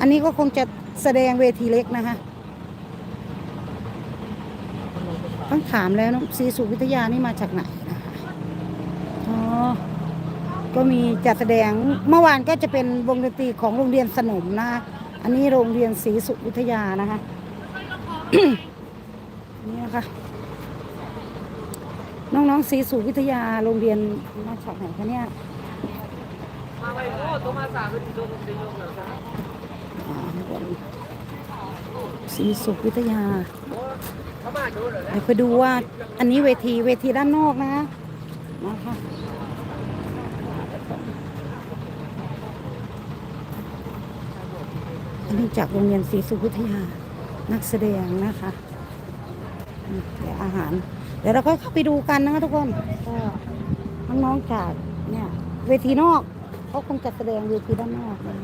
อันนี้ก็คงจะแสดงเวทีเล็กนะคะต้องถามแล้วน้องศรีสุวิทยานี่มาจากไหนนะคะอ๋อก็มีจัดแสดงเมื่อวานก็จะเป็นวงดนตรีของโรงเรียนสนมนะคะอันนี้โรงเรียนศรีสุวิทยานะคะนี่นะคะน้องๆศรีสุวิทยาโรงเรียนมาจากไหนคะเนี่ยอ่าศรี สุขวิทยาเดี๋ยวไปดูว่า อันนี้เวทีเวทีด้านนอกนะนะคะอันนี้จากโรงเรียนศรีสุขวิทยานักแสดงนะคะเดี๋ยวอาหาร เดี๋ยวเราก็เข้าไปดูกันนะคะทุกคนก็น้องๆจากเนี่ยเวทีนอกเขาคงจัดแสดงเวทีด้านนอกนะ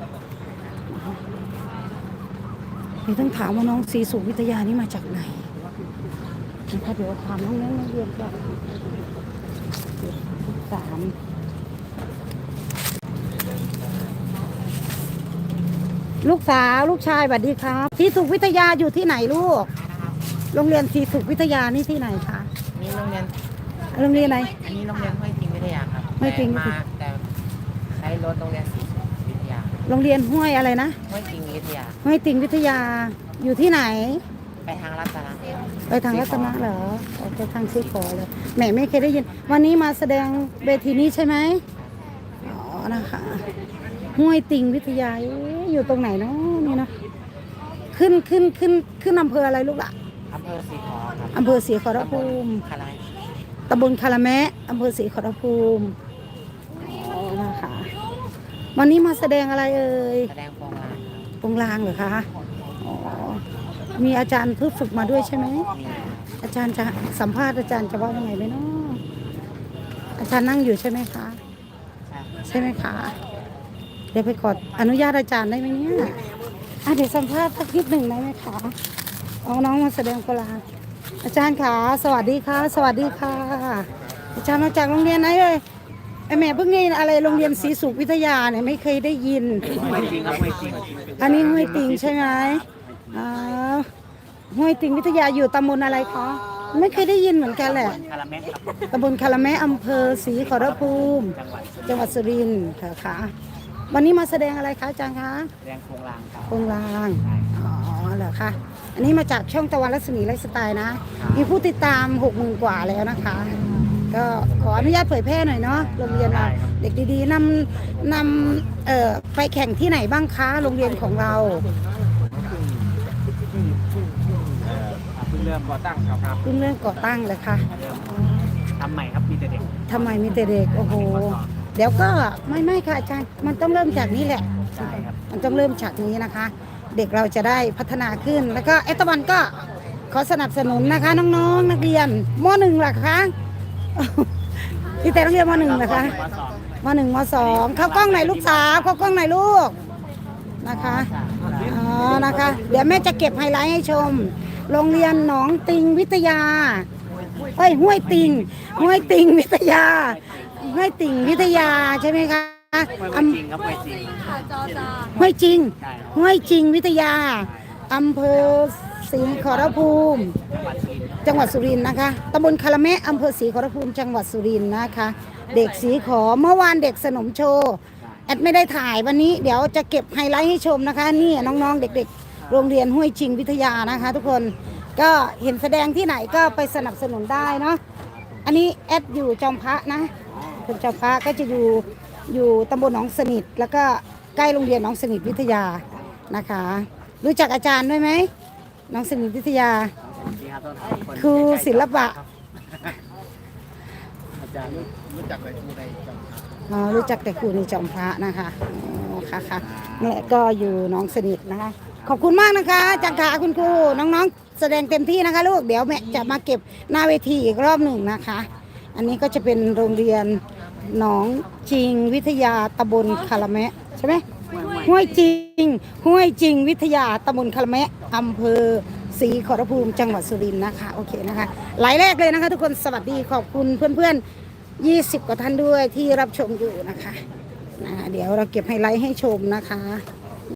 เดี๋ ยวต้องถามว่าน้องศรีสุวิทยานี่มาจากไหนนะคะเดี๋ยวถามน้องนักเรียนก่อนสามลูกสาวลูกชายสวัสดีครับศรีสุวิทยาอยู่ที่ไหนลูก โรงเรียนศรีสุวิทยานี่ที่ไหนคะ นี่โรงเรียน โรงเรียนไหนอันนี้โรงเรียนห้วยจริงวิทยาครับห้วยจริง แต่มาแต่ใช้รถโรงเรียนศรีสุขวิทยา โรงเรียนห้วยอะไรนะห้วยจริงวิทยาห้วยติงวิทยาอยู่ที่ไหน ไปทางรัตนะไปทางรัตนะเหรอออกไปทางซีขอเลยแหมไม่เคยได้ยิน วันนี้มาแสดงเวทีนี้ใช่ไหมอ๋อนะคะห้วยติงวิทยาเอ๊ะอยู่ตรงไหนเนาะนี่เนาะขึ้นขึ้นขึ้นขึ้นอำเภออะไรลูกล่ะอำเภอศรีขอครับอำเภอศรีขอรภูมิคาราตำบลคาราแมะอำเภอศรีขอรภูมิอ๋อนะคะ วันนี้มาแสดงอะไรเอ่ยแสดงโปรงลางครับปงลางเหรอคะอ๋อมีอาจารย์เพิ่งฝึกมาด้วยใช่ไหมมีอาจารย์จะสัมภาษณ์อาจารย์จะว่ายังไงไหมเนาะอาจารย์นั่งอยู่ใช่ไหมคะใช่ใช่ไหมคะเดี๋ยวไปขออนุญาตอาจารย์ได้ไหมเนี่ยอะเดี๋ยวสัมภาษณ์สักนิดหนึ่งได้ไหมคะเอาน้องมาแสดงกลาอาจารย์ขาสวัสดีค่ะ สวัสดีค่ะ อาจารย์มาจากโรงเรียนไหนเลย ไอแม่เพิ่งนี่อะไรโรงเรียนศรีสุขวิทยาเนี่ยไม่เคยได้ยินห้วยจริงครับห้วยจริงอันนี้ห้วยติงใช่ไหมอ่าห้วยติงวิทยาอยู่ตำบลอะไรคะไม่เคยได้ยินเหมือนกันแหละคาราเมะครับตำบลคาราแมะอำเภอศรีขอรภูมิจังหวัดจังหวัดสุรินทร์ค่ะค่ะวันนี้มาแสดงอะไรคะอาจารย์คะแสดงโปรงลางครับโครงลางอ๋อเหรอคะอันนี้มาจากช่องตะวันรัศมีไลฟ์สไตล์นะ มีผู้ติดตามหกหมื่นกว่าแล้วนะคะ ก็ขออนุญาตเผยแพร่หน่อยเนาะโรงเรียนเราเด็กดีๆนำนำเอ่อไปแข่งที่ไหนบ้างคะโรงเรียนของเราเพิ่งเริ่มก่อตั้งครับครับเพิ่งเริ่มก่อตั้งเลยค่ะทำใหม่ครับมีแต่เด็กทำไมมีแต่เด็กโอ้โหเดี๋ยวก็ไม่ไม่ค่ะอาจารย์มันต้องเริ่มจากนี้แหละใช่ครับมันต้องเริ่มจากนี้นะคะ เด็กเราจะได้พัฒนาขึ้นแล้วก็เอตวันก็ขอสนับสนุนนะคะน้องๆนักเรียนมหนึ่งเหรอคะ พี่แต่นักเรียนมหนึ่งเหรอคะมาสอนมหนึ่งมสองเข้ากล้องไหนอยลูกสาวเข้ากล้องไหนอยลูกนะคะอ๋อนะคะ เดี๋ยวแม่จะเก็บไฮไลท์ให้ชม โรงเรียนหนองติงวิทยาเอ้ยห้วยติงห้วยติงวิทยาห้วยติงวิทยาใช่ไหมคะห้วยอำจริงครับห้วยจริงห้วยจริงใช่ห้วยจริงวิทยาอำเภอศรีขอรภูมิ จังหวัดสุรินทร์นะคะตำบลคาราแมะอำเภอศรีขอรภูมิจังหวัดสุรินทร์นะคะ เด็กสีขอเมื่อวานเด็กสนมโชว์แอดไม่ได้ถ่ายวันนี้เดี๋ยวจะเก็บไฮไลท์ให้ชมนะคะ นี่น้องๆ เด็กๆ โรงเรียนห้วยจิงวิทยานะคะ ทุกคนก็เห็นแสดงที่ไหนก็ไปสนับสนุนได้เนาะอันนี้แอดอยู่จอมพระนะคุณจอมพระก็จะอยู่อยู่ตำบลหนองสนิท แล้วก็ใกล้โรงเรียนหนองสนิทวิทยานะคะ รู้จักอาจารย์ด้วยไหมหน้องสนิทวิทยา นี่ครับต้นคนครูศิลปะอาจารย์รู้รู้จักเลยครูในจังหวัดอ๋อรู้จักแต่ครูในจอมพระนะคะอ๋อค่ะค่ะเนี่ยก็อยู่หน้องสนิทนะคะ ขอบคุณมากนะคะอาจังขาคุณครูน้องๆ แสดงเต็มที่นะคะลูกเดี๋ยวแม่จะมาเก็บหน้าเวทีอีกรอบหนึ่งนะคะ อันนี้ก็จะเป็นโรงเรียนหนองจริงวิทยาตำบลคาราแมะใช่ไหมห้วยจริงห้วยจริงวิทยาตำบลคาราแมะอำเภอ ศรีขอรภูมิจังหวัดสุรินทร์นะคะโอเคนะคะหลายแรกเลยนะคะทุกคนสวัสดีขอบคุณเพื่อนๆ 20 กว่าท่านด้วยที่รับชมอยู่นะคะนะเดี๋ยวเราเก็บไฮไลท์ให้ชมนะคะ